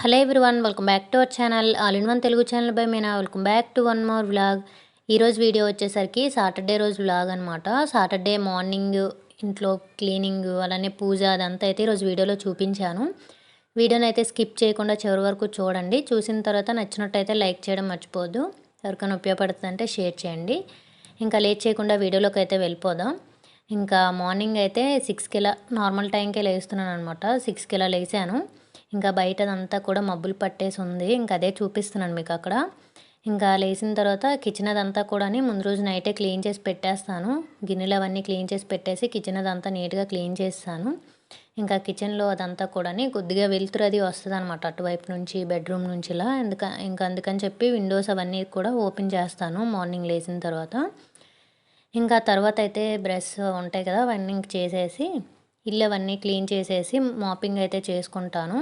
Hello everyone welcome back to our channel all in one Telugu channel by Meena. Welcome back to one more vlog. ఈరోజు video వచ్చేసరికి Saturday రోజు vlog అనమాట Saturday morning ఇంట్లో cleaning అలానే పూజ అదంతా అయితే ఈరోజు వీడియోలో చూపించాను. వీడియోని అయితే స్కిప్ చేయకుండా చివరి వరకు చూడండి. చూసిన తర్వాత నచ్చినట్టయితే లైక్ చేయడం మర్చిపోద్దు ఎవరికైనా ఉపయోగపడుతుందంటే షేర్ చేయండి. ఇంకా లేట్ చేయకుండా వీడియోలోకి అయితే వెళ్ళిపోదాం. ఇంకా మార్నింగ్ అయితే సిక్స్కి ఇలా నార్మల్ టైంకే లేస్తున్నాను అనమాట సిక్స్కి ఇలా లేచాను. ఇంకా బయటదంతా కూడా మబ్బులు పట్టేసి ఉంది. ఇంకా అదే చూపిస్తున్నాను మీకు అక్కడ. ఇంకా లేచిన తర్వాత కిచెన్ అదంతా కూడా ముందు రోజు నైటే క్లీన్ చేసి పెట్టేస్తాను. గిన్నెలు అవన్నీ క్లీన్ చేసి పెట్టేసి కిచెన్ అదంతా నీట్గా క్లీన్ చేస్తాను. ఇంకా కిచెన్లో అదంతా కూడా కొద్దిగా వెలుతురు అది వస్తుంది అనమాట అటువైపు నుంచి బెడ్రూమ్ నుంచి ఇలా. ఎందుక ఇంకా అందుకని చెప్పి విండోస్ అవన్నీ కూడా ఓపెన్ చేస్తాను మార్నింగ్ లేచిన తర్వాత. ఇంకా తర్వాత అయితే బ్రష్ ఉంటాయి కదా అవన్నీ చేసేసి ఇల్లు అవన్నీ క్లీన్ చేసేసి మాపింగ్ అయితే చేసుకుంటాను.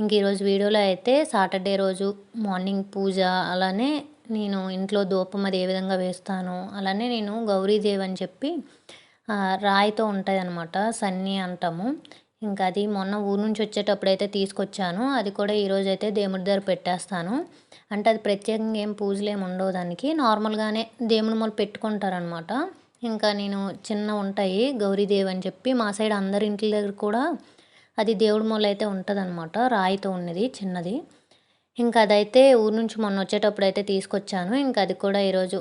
ఇంక ఈరోజు వీడియోలో అయితే సాటర్డే రోజు మార్నింగ్ పూజ అలానే నేను ఇంట్లో దూపం అది ఏ విధంగా వేస్తాను అలానే నేను గౌరీదేవి అని చెప్పి రాయితో ఉంటుంది అనమాట సన్నీ అంటాము. ఇంకా అది మొన్న ఊరు నుంచి వచ్చేటప్పుడు అయితే తీసుకొచ్చాను. అది కూడా ఈరోజు అయితే దేవుడి దగ్గర పెట్టేస్తాను. అంటే అది ప్రత్యేకంగా ఏం పూజలు ఏమి ఉండవు దానికి. నార్మల్గానే దేవుని మొదలు పెట్టుకుంటారనమాట ఇంకా నేను చిన్న ఉంటాయి గౌరీదేవి అని చెప్పి మా సైడ్ అందరి ఇంటి దగ్గర కూడా అది దేవుడి మూల అయితే ఉంటుందన్నమాట రాయితో ఉన్నది చిన్నది. ఇంకా అదైతే ఊరు నుంచి మొన్న వచ్చేటప్పుడు అయితే తీసుకొచ్చాను ఇంకా అది కూడా ఈరోజు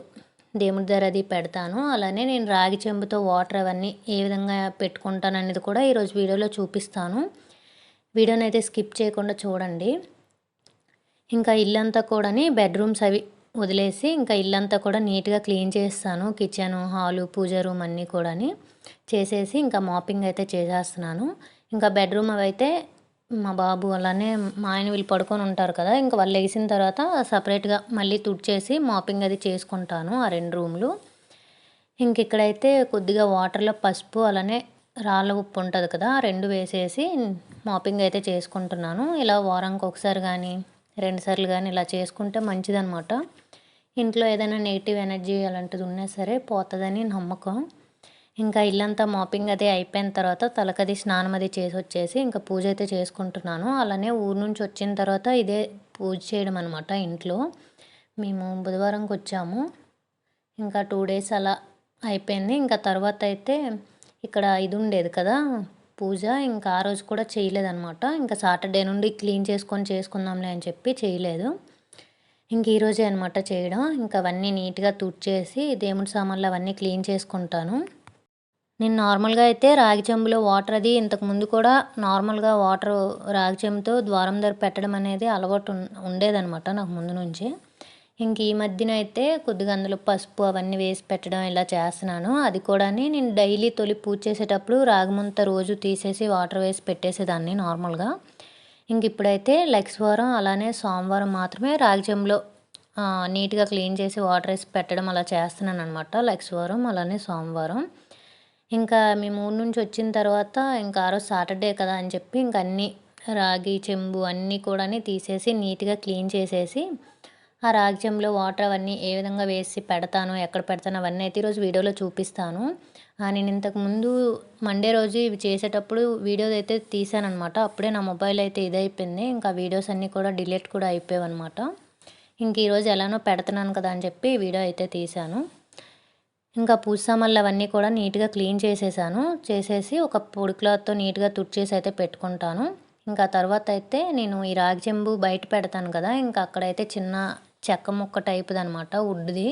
దేవుడి దగ్గర అది పెడతాను. అలానే నేను రాగి చెంబుతో వాటర్ అవన్నీ ఏ విధంగా పెట్టుకుంటాను అనేది కూడా ఈరోజు వీడియోలో చూపిస్తాను. వీడియోని అయితే స్కిప్ చేయకుండా చూడండి. ఇంకా ఇల్లంతా కూడాని బెడ్రూమ్స్ అవి వదిలేసి ఇంకా ఇల్లంతా కూడా నీట్గా క్లీన్ చేస్తాను. కిచెన్ హాలు పూజ రూమ్ అన్నీ కూడా చేసేసి ఇంకా మాపింగ్ అయితే చేసేస్తున్నాను. ఇంకా బెడ్రూమ్ అవి అయితే మా బాబు అలానే మా ఆయన వీళ్ళు పడుకొని ఉంటారు కదా ఇంకా వాళ్ళు లేచిన తర్వాత సపరేట్గా మళ్ళీ తుడిచేసి మాపింగ్ అది చేసుకుంటాను ఆ రెండు రూమ్లు. ఇంక ఇక్కడైతే కొద్దిగా వాటర్లో పసుపు అలానే రాళ్ళ ఉప్పు ఉంటుంది కదా రెండు వేసేసి మాపింగ్ అయితే చేసుకుంటున్నాను. ఇలా వారానికి ఒకసారి కానీ రెండుసార్లు కానీ ఇలా చేసుకుంటే మంచిదనమాట ఇంట్లో ఏదైనా నెగిటివ్ ఎనర్జీ అలాంటిది ఉన్నా సరే పోతుందని నమ్మకం. ఇంకా ఇల్లంతా మాపింగ్ అది అయిపోయిన తర్వాత తలకది స్నానం అది చేసి వచ్చేసి ఇంకా పూజ అయితే చేసుకుంటున్నాను. అలానే ఊరు నుంచి వచ్చిన తర్వాత ఇదే పూజ చేయడం అనమాట ఇంట్లో. మేము బుధవారంకి వచ్చాము. ఇంకా టూ డేస్ అలా అయిపోయింది. ఇంకా తర్వాత అయితే ఇక్కడ ఇది ఉండేది కదా పూజ. ఇంకా ఆ రోజు కూడా చేయలేదన్నమాట ఇంకా సాటర్డే నుండి క్లీన్ చేసుకొని చేసుకుందాంలే అని చెప్పి చేయలేదు. ఇంక ఈరోజే అనమాట చేయడం. ఇంకా అవన్నీ నీట్గా తుడిచేసి దేవుడి సామాన్లు అవన్నీ క్లీన్ చేసుకుంటాను. నేను నార్మల్గా అయితే రాగి చెంబులో వాటర్ అది ఇంతకుముందు కూడా నార్మల్గా వాటర్ రాగి చెంబుతో ద్వారం దగ్గర పెట్టడం అనేది అలవాటు ఉండేదనమాట నాకు ముందు నుంచి. ఇంక ఈ మధ్యన అయితే కొద్దిగా అందులో పసుపు అవన్నీ వేసి పెట్టడం ఇలా చేస్తున్నాను. అది కూడా నేను డైలీ తొలి పూజ చేసేటప్పుడు రాగమంతా రోజు తీసేసి వాటర్ వేసి పెట్టేసేదాన్ని నార్మల్గా. ఇంక ఇప్పుడైతే లెగ్స్ వారం అలానే సోమవారం మాత్రమే రాగి నీట్గా క్లీన్ చేసి వాటర్ వేసి పెట్టడం అలా చేస్తున్నాను అనమాట లెగ్స్ వారం అలానే సోమవారం ఇంకా మేము ఊరి నుంచి వచ్చిన తర్వాత ఇంకా ఆ రోజు సాటర్డే కదా అని చెప్పి ఇంక అన్నీ రాగి చెంబు అన్నీ కూడా తీసేసి నీట్గా క్లీన్ చేసేసి ఆ రాగి చెంబులో వాటర్ అవన్నీ ఏ విధంగా వేసి పెడతాను ఎక్కడ పెడతాను అవన్నీ అయితే ఈరోజు వీడియోలో చూపిస్తాను. నేను ఇంతకుముందు మండే రోజు ఇవి చేసేటప్పుడు వీడియోస్ అయితే తీసానమాట అప్పుడే నా మొబైల్ అయితే ఇదైపోయింది. ఇంకా వీడియోస్ అన్నీ కూడా డిలీట్ కూడా అయిపోయావన్నమాట. ఇంక ఈరోజు ఎలానో పెడుతున్నాను కదా అని చెప్పి వీడియో అయితే తీశాను ఇంకా పూసామల్లు అవన్నీ కూడా నీట్గా క్లీన్ చేసేసాను. చేసేసి ఒక పొడి క్లాత్తో నీట్గా తుడిచేసి అయితే పెట్టుకుంటాను. ఇంకా తర్వాత అయితే నేను ఈ రాగి చెంబు బయట పెడతాను కదా. ఇంకా అక్కడైతే చిన్న చెక్క ముక్క టైప్ది అనమాట వుడ్ది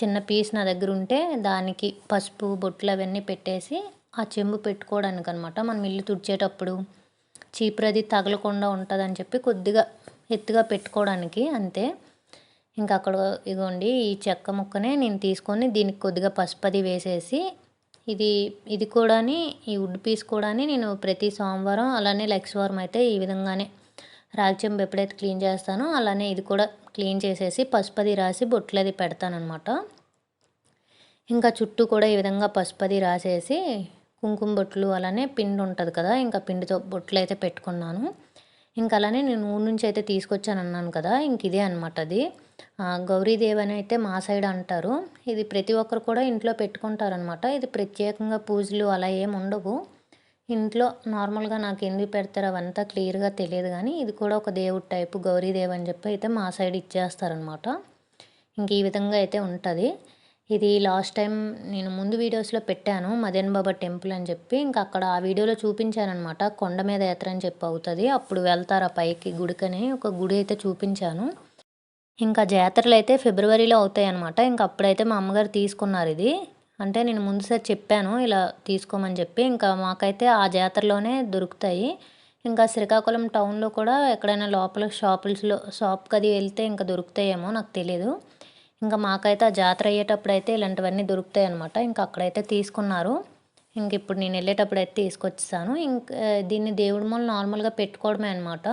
చిన్న పీస్ నా దగ్గర ఉంటే దానికి పసుపు బొట్లు అవన్నీ పెట్టేసి ఆ చెంబు పెట్టుకోవడానికి అనమాట మనం ఇల్లు తుడిచేటప్పుడు చీపురది తగలకుండా ఉంటుందని చెప్పి కొద్దిగా ఎత్తుగా పెట్టుకోవడానికి అంతే. ఇంకా అక్కడ ఇగోండి ఈ చెక్క ముక్కనే నేను తీసుకొని దీనికి కొద్దిగా పసుపది వేసేసి ఇది ఇది కూడా ఈ వుడ్ పీస్ కూడా నేను ప్రతి సోమవారం అలానే లెక్స్ వారం అయితే ఈ విధంగానే రాగి చెంబు ఎప్పుడైతే క్లీన్ చేస్తానో అలానే ఇది కూడా క్లీన్ చేసేసి పసుపది రాసి బొట్లది పెడతానమాట ఇంకా చుట్టూ కూడా ఈ విధంగా పసుపది రాసేసి కుంకుమ బొట్లు అలానే పిండి ఉంటుంది కదా ఇంకా పిండితో బొట్లు అయితే పెట్టుకున్నాను. ఇంకా అలానే నేను ఊరి నుంచి అయితే తీసుకొచ్చాను అన్నాను కదా ఇంక ఇదే అనమాట అది. గౌరీదేవి అని అయితే మా సైడ్ అంటారు. ఇది ప్రతి ఒక్కరు కూడా ఇంట్లో పెట్టుకుంటారనమాట ఇది ప్రత్యేకంగా పూజలు అలా ఏమి ఉండవు. ఇంట్లో నార్మల్గా నాకు ఎందుకు పెడతారు అవంతా క్లియర్గా తెలియదు కానీ ఇది కూడా ఒక దేవుడు టైపు గౌరీదేవి అని చెప్పి అయితే మా సైడ్ ఇచ్చేస్తారనమాట ఇంక ఈ విధంగా అయితే ఉంటుంది. ఇది లాస్ట్ టైం నేను ముందు వీడియోస్లో పెట్టాను మదన్ బాబా టెంపుల్ అని చెప్పి. ఇంకా అక్కడ ఆ వీడియోలో చూపించాను అనమాట కొండ మీద యాత్ర అని చెప్పి అవుతుంది. అప్పుడు వెళ్తారు ఆ పైకి గుడికని ఒక గుడి అయితే చూపించాను. ఇంకా జాతరలు అయితే ఫిబ్రవరిలో అవుతాయి అనమాట ఇంకా అప్పుడైతే మా అమ్మగారు తీసుకున్నారు ఇది. అంటే నేను ముందుసారి చెప్పాను ఇలా తీసుకోమని చెప్పి. ఇంకా మాకైతే ఆ జాతరలోనే దొరుకుతాయి. ఇంకా శ్రీకాకుళం టౌన్లో కూడా ఎక్కడైనా లోపల షాపుల్స్లో షాప్కి అది వెళ్తే ఇంకా దొరుకుతాయేమో నాకు తెలియదు ఇంకా మాకైతే ఆ జాతర అయ్యేటప్పుడు అయితే ఇలాంటివన్నీ దొరుకుతాయి అనమాట ఇంకా అక్కడైతే తీసుకున్నారు. ఇంక ఇప్పుడు నేను వెళ్ళేటప్పుడు అయితే తీసుకొచ్చేసాను. ఇంకా దీన్ని దేవుడి మూల నార్మల్గా పెట్టుకోవడమే అనమాట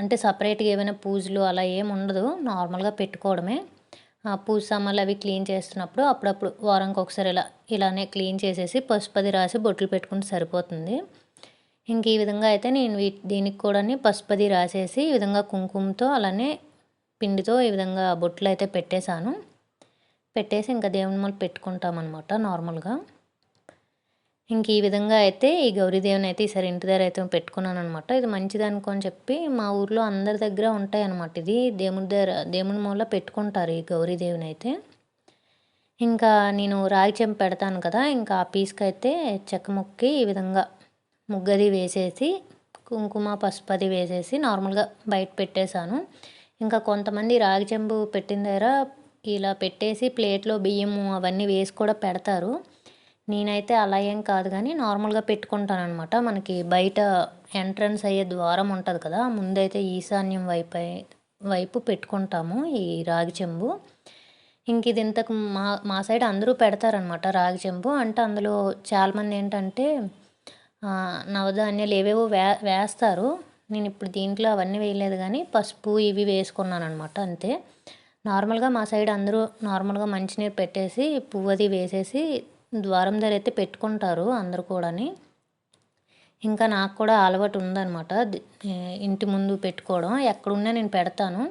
అంటే సపరేట్గా ఏమైనా పూజలు అలా ఏమి ఉండదు నార్మల్గా పెట్టుకోవడమే. ఆ సామాన్లు అవి క్లీన్ చేస్తున్నప్పుడు అప్పుడప్పుడు వారానికి ఒకసారి ఇలా ఇలానే క్లీన్ చేసేసి పసుపది రాసి బొట్లు పెట్టుకుంటే సరిపోతుంది. ఇంక ఈ విధంగా అయితే నేను వీ దీనికి కూడా పసుపది రాసేసి ఈ విధంగా కుంకుమతో అలానే పిండితో ఈ విధంగా బొట్లు అయితే పెట్టేశాను. పెట్టేసి ఇంకా దేవుని మొదలు పెట్టుకుంటామన్నమాట నార్మల్గా. ఇంక ఈ విధంగా అయితే ఈ గౌరీదేవిని అయితే ఈసారి ఇంటి దగ్గర అయితే పెట్టుకున్నాను అనమాట ఇది మంచిది అనుకొని చెప్పి మా ఊర్లో అందరి దగ్గర ఉంటాయి అనమాట ఇది. దేవుడి దగ్గర దేవుని మూల పెట్టుకుంటారు ఈ గౌరీదేవిని అయితే. ఇంకా నేను రాగి చెంప పెడతాను కదా ఇంకా ఆ పీస్కి అయితే చెక్క ముక్కి ఈ విధంగా ముగ్గది వేసేసి కుంకుమ పసుపు అది వేసేసి నార్మల్గా బయట పెట్టేశాను. ఇంకా కొంతమంది రాగి చెంబు పెట్టిన దగ్గర ఇలా పెట్టేసి ప్లేట్లో బియ్యము అవన్నీ వేసి కూడా పెడతారు. నేనైతే అలా ఏం కాదు కానీ నార్మల్గా పెట్టుకుంటాను అనమాట మనకి బయట ఎంట్రన్స్ అయ్యే ద్వారం ఉంటుంది కదా ముందైతే ఈశాన్యం వైపు వైపు పెట్టుకుంటాము ఈ రాగి చెంబు. ఇంక ఇది ఇంతకు మా మా సైడ్ అందరూ పెడతారనమాట రాగి చెంబు. అంటే అందులో చాలామంది ఏంటంటే నవధాన్యాలు ఏవేవో వే వేస్తారు. నేను ఇప్పుడు దీంట్లో అవన్నీ వేయలేదు కానీ పసుపు ఇవి వేసుకున్నాను అనమాట అంతే. నార్మల్గా మా సైడ్ అందరూ నార్మల్గా మంచినీరు పెట్టేసి పువ్వు అది వేసేసి ద్వారం దగ్గర అయితే పెట్టుకుంటారు అందరు కూడాని. ఇంకా నాకు కూడా అలవాటు ఉందన్నమాట. ఇంటి ముందు పెట్టుకోవడం. ఎక్కడున్నా నేను పెడతాను.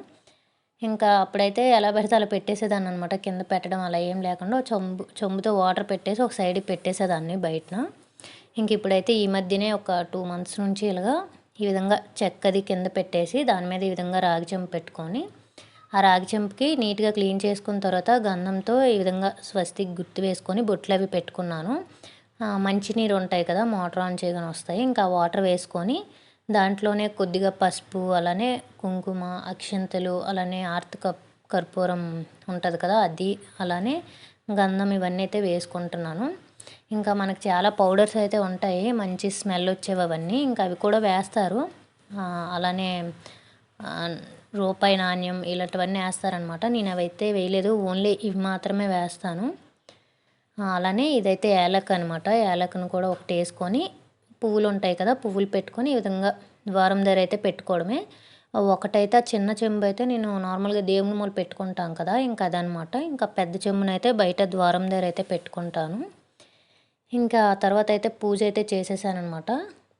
ఇంకా అప్పుడైతే ఎలా పెడితే అలా పెట్టేసేదాన్ని అనమాట కింద పెట్టడం అలా ఏం లేకుండా చొంబు చొంబుతో వాటర్ పెట్టేసి ఒక సైడ్ పెట్టేసేదాన్ని బయటన. ఇంక ఇప్పుడైతే ఈ మధ్యనే ఒక టూ మంత్స్ నుంచి ఇలాగా ఈ విధంగా చెక్కది కింద పెట్టేసి దాని మీద ఈ విధంగా రాగి చెంబు పెట్టుకొని ఆ రాగి చెంపుకి నీట్గా క్లీన్ చేసుకున్న తర్వాత గంధంతో ఈ విధంగా స్వస్తికి గుర్తు వేసుకొని బొట్లు అవి పెట్టుకున్నాను. మంచినీరు ఉంటాయి కదా మోటార్ ఆన్ చేయగానే వస్తాయి. ఇంకా వాటర్ వేసుకొని దాంట్లోనే కొద్దిగా పసుపు అలానే కుంకుమ అక్షంతలు అలానే ఆర్తిక కర్పూరం ఉంటుంది కదా అది అలానే గంధం ఇవన్నీ అయితే వేసుకుంటున్నాను. ఇంకా మనకు చాలా పౌడర్స్ అయితే ఉంటాయి మంచి స్మెల్ వచ్చేవి అవన్నీ. ఇంకా అవి కూడా వేస్తారు. అలానే రూపాయి నాణ్యం ఇలాంటివన్నీ వేస్తారనమాట నేను అవైతే వేయలేదు. ఓన్లీ ఇవి మాత్రమే వేస్తాను. అలానే ఇదైతే యాలక్ అనమాట యాలక్ను కూడా ఒకటి వేసుకొని పువ్వులు ఉంటాయి కదా పువ్వులు పెట్టుకొని ఈ విధంగా ద్వారం దగ్గర అయితే పెట్టుకోవడమే. ఒకటైతే చిన్న చెంబు అయితే నేను నార్మల్గా దేవుని మూలు పెట్టుకుంటాం కదా ఇంకా అదనమాట ఇంకా పెద్ద చెంబునైతే బయట ద్వారం దగ్గర అయితే పెట్టుకుంటాను. ఇంకా తర్వాత అయితే పూజ అయితే చేసేసానమాట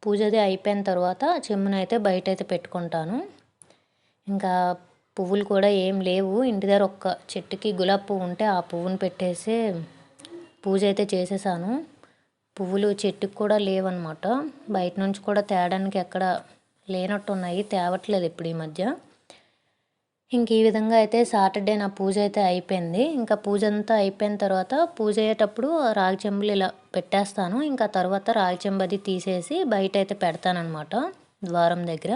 పూజ అది అయిపోయిన తర్వాత చెమ్మునైతే బయట అయితే పెట్టుకుంటాను. ఇంకా పువ్వులు కూడా ఏం లేవు. ఇంటి దగ్గర ఒక్క చెట్టుకి గులాబీ పువ్వు ఉంటే ఆ పువ్వుని పెట్టేసి పూజ అయితే చేసేసాను. పువ్వులు చెట్టుకు కూడా లేవన్నమాట. బయట నుంచి కూడా తేడానికి ఎక్కడ లేనట్టు ఉన్నాయి తేవట్లేదు ఇప్పుడు ఈ మధ్య. ఇంక ఈ విధంగా అయితే సాటర్డే నా పూజ అయితే అయిపోయింది. ఇంకా పూజ అంతా అయిపోయిన తర్వాత పూజ అయ్యేటప్పుడు రాగి చెంబులు ఇలా పెట్టేస్తాను. ఇంకా తర్వాత రాగి చెంబది తీసేసి బయట అయితే పెడతానమాట ద్వారం దగ్గర.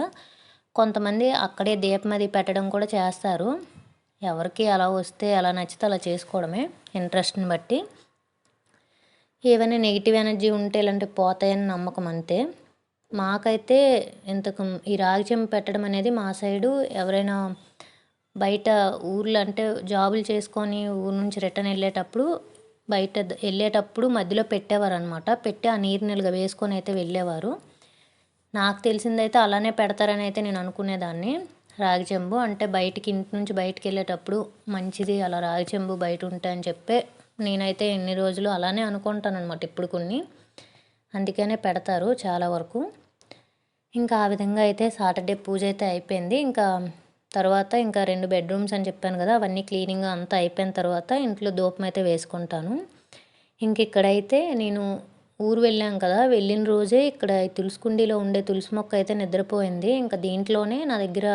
కొంతమంది అక్కడే దీపం అది పెట్టడం కూడా చేస్తారు. ఎవరికి అలా వస్తే అలా నచ్చితే అలా చేసుకోవడమే ఇంట్రెస్ట్ని బట్టి. ఏవైనా నెగిటివ్ ఎనర్జీ ఉంటే ఇలాంటివి పోతాయని నమ్మకం అంతే. మాకైతే ఇంతకు ఈ రాగి పెట్టడం అనేది మా సైడు ఎవరైనా బయట ఊర్లో అంటే జాబులు చేసుకొని ఊరు నుంచి రిటర్న్ వెళ్ళేటప్పుడు బయట వెళ్ళేటప్పుడు మధ్యలో పెట్టేవారు అనమాట పెట్టి ఆ నీరు నిలుగా వేసుకొని అయితే వెళ్ళేవారు. నాకు తెలిసిందైతే అలానే పెడతారని అయితే నేను అనుకునేదాన్ని. రాగి చెంబు అంటే బయటికి ఇంటి నుంచి బయటికి వెళ్ళేటప్పుడు మంచిది అలా రాగి చెంబు బయట ఉంటాయని చెప్పే నేనైతే ఎన్ని రోజులు అలానే అనుకుంటాను అనమాట ఇప్పుడు కొన్ని. అందుకనే పెడతారు చాలా వరకు. ఇంకా ఆ విధంగా అయితే సాటర్డే పూజ అయితే అయిపోయింది. ఇంకా తర్వాత ఇంకా రెండు బెడ్రూమ్స్ అని చెప్పాను కదా అవన్నీ క్లీనింగ్ అంతా అయిపోయిన తర్వాత ఇంట్లో దూపం అయితే వేసుకుంటాను. ఇంక ఇక్కడైతే నేను ఊరు వెళ్ళాం కదా వెళ్ళిన రోజే ఇక్కడ ఈ కుండీలో ఉండే తులసి మొక్క అయితే నిద్రపోయింది. ఇంకా దీంట్లోనే నా దగ్గర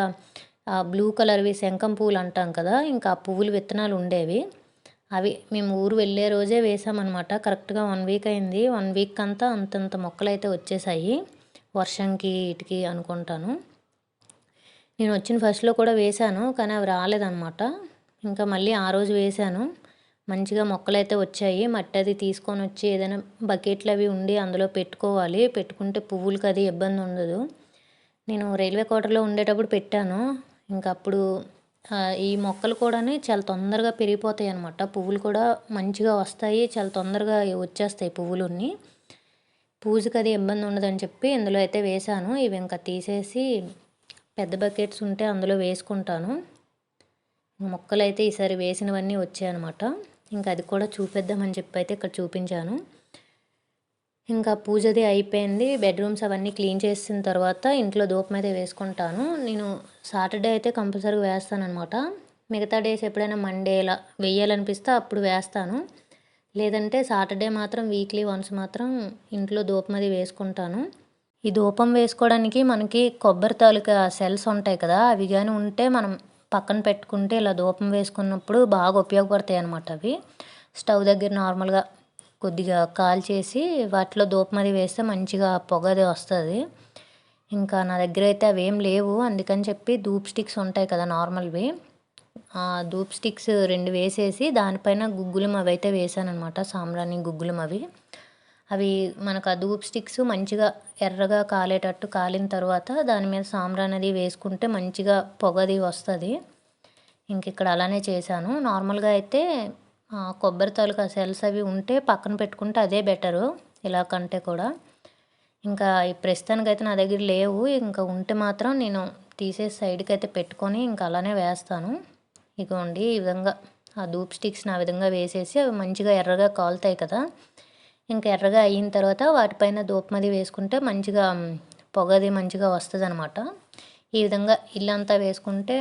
బ్లూ కలర్వి శంఖం పువ్వులు అంటాం కదా ఇంకా ఆ పువ్వులు విత్తనాలు ఉండేవి. అవి మేము ఊరు వెళ్ళే రోజే వేసామన్నమాట. కరెక్ట్గా వన్ వీక్ అయింది. వన్ వీక్ అంతా అంతంత మొక్కలు అయితే వచ్చేసాయి. వర్షంకి ఇటుకి అనుకుంటాను. నేను వచ్చిన ఫస్ట్లో కూడా వేశాను కానీ అవి రాలేదన్నమాట. ఇంకా మళ్ళీ ఆ రోజు వేశాను మంచిగా మొక్కలు అయితే వచ్చాయి. మట్టి అది తీసుకొని వచ్చి ఏదైనా బకెట్లు అవి ఉండి అందులో పెట్టుకోవాలి. పెట్టుకుంటే పువ్వులకి అది ఇబ్బంది ఉండదు. నేను రైల్వే క్వార్టర్లో ఉండేటప్పుడు పెట్టాను. ఇంకా అప్పుడు ఈ మొక్కలు కూడా చాలా తొందరగా పెరిగిపోతాయి అనమాట పువ్వులు కూడా మంచిగా వస్తాయి. చాలా తొందరగా వచ్చేస్తాయి పువ్వులన్నీ. పూజకి అది ఇబ్బంది ఉండదని చెప్పి ఇందులో అయితే వేశాను. ఇవి ఇంకా తీసేసి పెద్ద బకెట్స్ ఉంటే అందులో వేసుకుంటాను. మొక్కలు అయితే ఈసారి వేసినవన్నీ వచ్చాయన్నమాట. ఇంకా అది కూడా చూపిద్దామని చెప్పి అయితే ఇక్కడ చూపించాను. ఇంకా పూజది అయిపోయింది. బెడ్రూమ్స్ అవన్నీ క్లీన్ చేసిన తర్వాత ఇంట్లో దూపం అయితే వేసుకుంటాను. నేను సాటర్డే అయితే కంపల్సరీగా వేస్తానమాట మిగతా డేస్ ఎప్పుడైనా మండే ఇలా వేయాలనిపిస్తే అప్పుడు వేస్తాను. లేదంటే సాటర్డే మాత్రం వీక్లీ వన్స్ మాత్రం ఇంట్లో దూపం అది వేసుకుంటాను. ఈ దూపం వేసుకోవడానికి మనకి కొబ్బరి తాలూకా సెల్స్ ఉంటాయి కదా అవి కానీ ఉంటే మనం పక్కన పెట్టుకుంటే ఇలా ధూపం వేసుకున్నప్పుడు బాగా ఉపయోగపడతాయి అన్నమాట అవి. స్టవ్ దగ్గర నార్మల్గా కొద్దిగా కాల్చేసి వాటిలో ధూపం అది వేస్తే మంచిగా పొగ అది వస్తుంది. ఇంకా నా దగ్గర అయితే అవి ఏం లేవు. అందుకని చెప్పి ధూప్ స్టిక్స్ ఉంటాయి కదా నార్మల్వి. ధూప్ స్టిక్స్ రెండు వేసేసి దానిపైన గుగ్గులం అవి అయితే వేసాను అనమాట సాంబ్రాణి గుగ్గులం అవి. అవి మనకు ఆ ధూప్ స్టిక్స్ మంచిగా ఎర్రగా కాలేటట్టు కాలిన తర్వాత దాని మీద సాంబ్రాన్ అది వేసుకుంటే మంచిగా పొగది వస్తుంది. ఇంక ఇక్కడ అలానే చేశాను. నార్మల్గా అయితే కొబ్బరి తాలూకా సెల్స్ అవి ఉంటే పక్కన పెట్టుకుంటే అదే బెటరు ఇలా కంటే కూడా. ఇంకా ఈ ప్రస్తుతానికైతే నా దగ్గర లేవు. ఇంకా ఉంటే మాత్రం నేను తీసేసి సైడ్కి అయితే పెట్టుకొని ఇంకా అలానే వేస్తాను. ఇగోండి ఈ విధంగా ఆ ధూప్ స్టిక్స్ నా విధంగా వేసేసి అవి మంచిగా ఎర్రగా కాలుతాయి కదా ఇంకా ఎర్రగా అయిన తర్వాత వాటిపైన దూపమది వేసుకుంటే మంచిగా పొగది మంచిగా వస్తుంది అనమాట ఈ విధంగా ఇల్లంతా వేసుకుంటే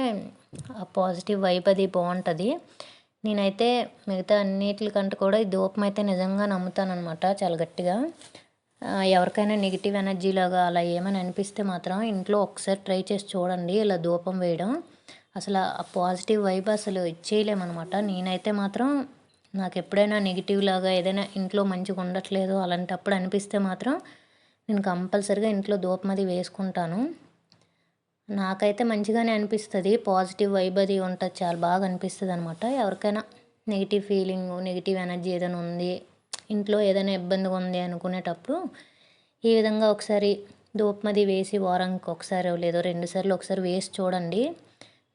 ఆ పాజిటివ్ వైబ్ అది బాగుంటుంది. నేనైతే మిగతా అన్నిటికంటే కూడా ఈ ధూపం అయితే నిజంగా నమ్ముతానమాట చాలా గట్టిగా. ఎవరికైనా నెగిటివ్ ఎనర్జీ లాగా అలా ఏమైనా అనిపిస్తే మాత్రం ఇంట్లో ఒకసారి ట్రై చేసి చూడండి ఇలా ధూపం వేయడం. అసలు ఆ పాజిటివ్ వైబ్ అసలు ఇచ్చేయలేమన్నమాట. నేనైతే మాత్రం నాకు ఎప్పుడైనా నెగిటివ్ లాగా ఏదైనా ఇంట్లో మంచిగా ఉండట్లేదు అలాంటప్పుడు అనిపిస్తే మాత్రం నేను కంపల్సరిగా ఇంట్లో దూపమది వేసుకుంటాను. నాకైతే మంచిగానే అనిపిస్తుంది. పాజిటివ్ వైబ్ అది ఉంటుంది. చాలా బాగా అనిపిస్తుంది అనమాట ఎవరికైనా నెగిటివ్ ఫీలింగ్ నెగిటివ్ ఎనర్జీ ఏదైనా ఉంది ఇంట్లో ఏదైనా ఇబ్బందిగా ఉంది అనుకునేటప్పుడు ఈ విధంగా ఒకసారి దూపమది వేసి వారానికి ఒకసారి లేదో రెండు సార్లు ఒకసారి వేసి చూడండి.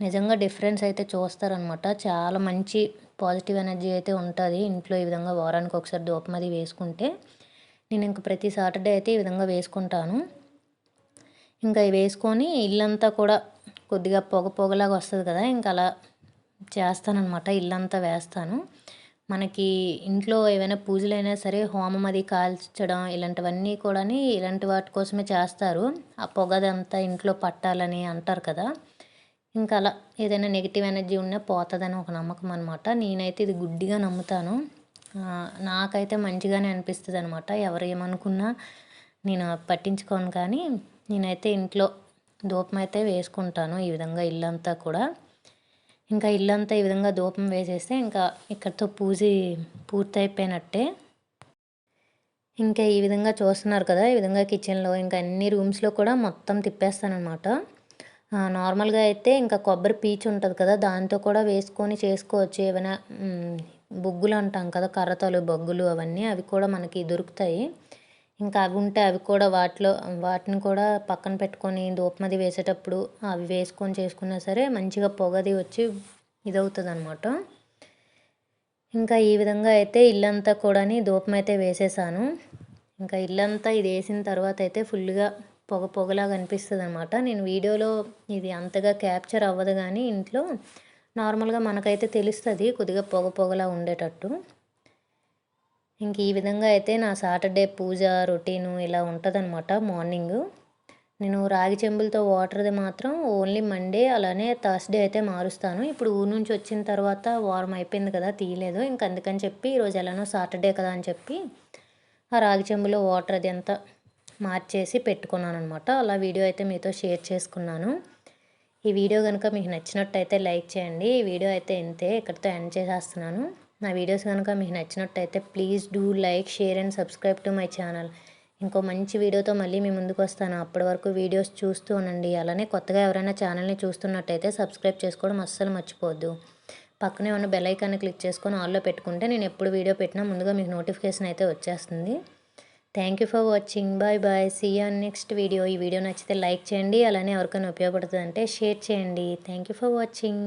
నిజంగా డిఫరెన్స్ అయితే చూస్తారనమాట చాలా మంచి పాజిటివ్ ఎనర్జీ అయితే ఉంటుంది. ఇంట్లో ఈ విధంగా వారానికి ఒకసారి ధూపం అది వేసుకుంటే నేను ఇంక ప్రతి సాటర్డే అయితే ఈ విధంగా వేసుకుంటాను. ఇంకా వేసుకొని ఇల్లంతా కూడా కొద్దిగా పొగ పొగలాగా వస్తుంది కదా ఇంకా అలా చేస్తానమాట ఇల్లంతా వేస్తాను. మనకి ఇంట్లో ఏవైనా పూజలైనా సరే హోమం అది కాల్చడం ఇలాంటివన్నీ కూడా ఇలాంటి వాటి కోసమే చేస్తారు. ఆ పొగదంతా ఇంట్లో పట్టాలని అంటారు కదా. ఇంకా అలా ఏదైనా నెగిటివ్ ఎనర్జీ ఉన్నా పోతుందని ఒక నమ్మకం అనమాట నేనైతే ఇది గుడ్డిగా నమ్ముతాను. నాకైతే మంచిగానే అనిపిస్తుంది అనమాట ఎవరు ఏమనుకున్నా నేను పట్టించుకోను కానీ నేనైతే ఇంట్లో ధూపం అయితే వేసుకుంటాను ఈ విధంగా ఇల్లంతా కూడా. ఇంకా ఇల్లంతా ఈ విధంగా ధూపం వేసేస్తే ఇంకా ఇక్కడితో పూజ పూర్తయిపోయినట్టే. ఇంకా ఈ విధంగా చూస్తున్నారు కదా ఈ విధంగా కిచెన్లో ఇంకా అన్ని రూమ్స్లో కూడా మొత్తం తిప్పేస్తానమాట నార్మల్గా అయితే ఇంకా కొబ్బరి పీచు ఉంటుంది కదా దాంతో కూడా వేసుకొని చేసుకోవచ్చు. ఏమైనా బొగ్గులు అంటాం కదా కర్రతలు బొగ్గులు అవన్నీ అవి కూడా మనకి దొరుకుతాయి. ఇంకా అవి ఉంటే అవి కూడా వాటిలో వాటిని కూడా పక్కన పెట్టుకొని దూపమది వేసేటప్పుడు అవి వేసుకొని చేసుకున్నా సరే మంచిగా పొగది వచ్చి ఇదవుతుంది అనమాట ఇంకా ఈ విధంగా అయితే ఇల్లంతా కూడా దూపం అయితే వేసేసాను. ఇంకా ఇల్లంతా ఇది వేసిన తర్వాత అయితే ఫుల్గా పొగ పొగలాగా అనిపిస్తుంది అనమాట నేను వీడియోలో ఇది అంతగా క్యాప్చర్ అవ్వదు కానీ ఇంట్లో నార్మల్గా మనకైతే తెలుస్తుంది కొద్దిగా పొగ పొగలా ఉండేటట్టు. ఇంక ఈ విధంగా అయితే నా సాటర్డే పూజ రొటీను ఇలా ఉంటుందన్నమాట మార్నింగ్. నేను రాగి చెంబులతో వాటర్ది మాత్రం ఓన్లీ మండే అలానే థర్స్డే అయితే మారుస్తాను. ఇప్పుడు ఊరు నుంచి వచ్చిన తర్వాత వారం అయిపోయింది కదా తీయలేదు. ఇంక అందుకని చెప్పి ఈరోజు ఎలానో సాటర్డే కదా అని చెప్పి ఆ రాగి చెంబులో వాటర్ అది అంతా మార్చేసి పెట్టుకున్నాను అనమాట అలా వీడియో అయితే మీతో షేర్ చేసుకున్నాను. ఈ వీడియో కనుక మీకు నచ్చినట్టయితే లైక్ చేయండి. ఈ వీడియో అయితే ఇంతే ఇక్కడితో ఎండ్ చేసేస్తున్నాను. నా వీడియోస్ కనుక మీకు నచ్చినట్టయితే please do like share and subscribe to my channel. ఇంకో మంచి వీడియోతో మళ్ళీ మీ ముందుకు వస్తాను. అప్పటి వరకు వీడియోస్ చూస్తూ ఉండండి. అలానే కొత్తగా ఎవరైనా ఛానల్ని చూస్తున్నట్టయితే సబ్స్క్రైబ్ చేసుకోవడం అస్సలు మర్చిపోవద్దు. పక్కనే ఉన్న బెల్ ఐకాన్ని క్లిక్ చేసుకొని ఆల్లో పెట్టుకుంటే నేను ఎప్పుడు వీడియో పెట్టినా ముందుగా మీకు నోటిఫికేషన్ అయితే వచ్చేస్తుంది. Thank you for watching bye bye see on next video ఈ వీడియో నచ్చితే లైక్ చేయండి అలానే ఎవరికైనా ఉపయోగపడుతుందంటే షేర్ చేయండి. Thank you for watching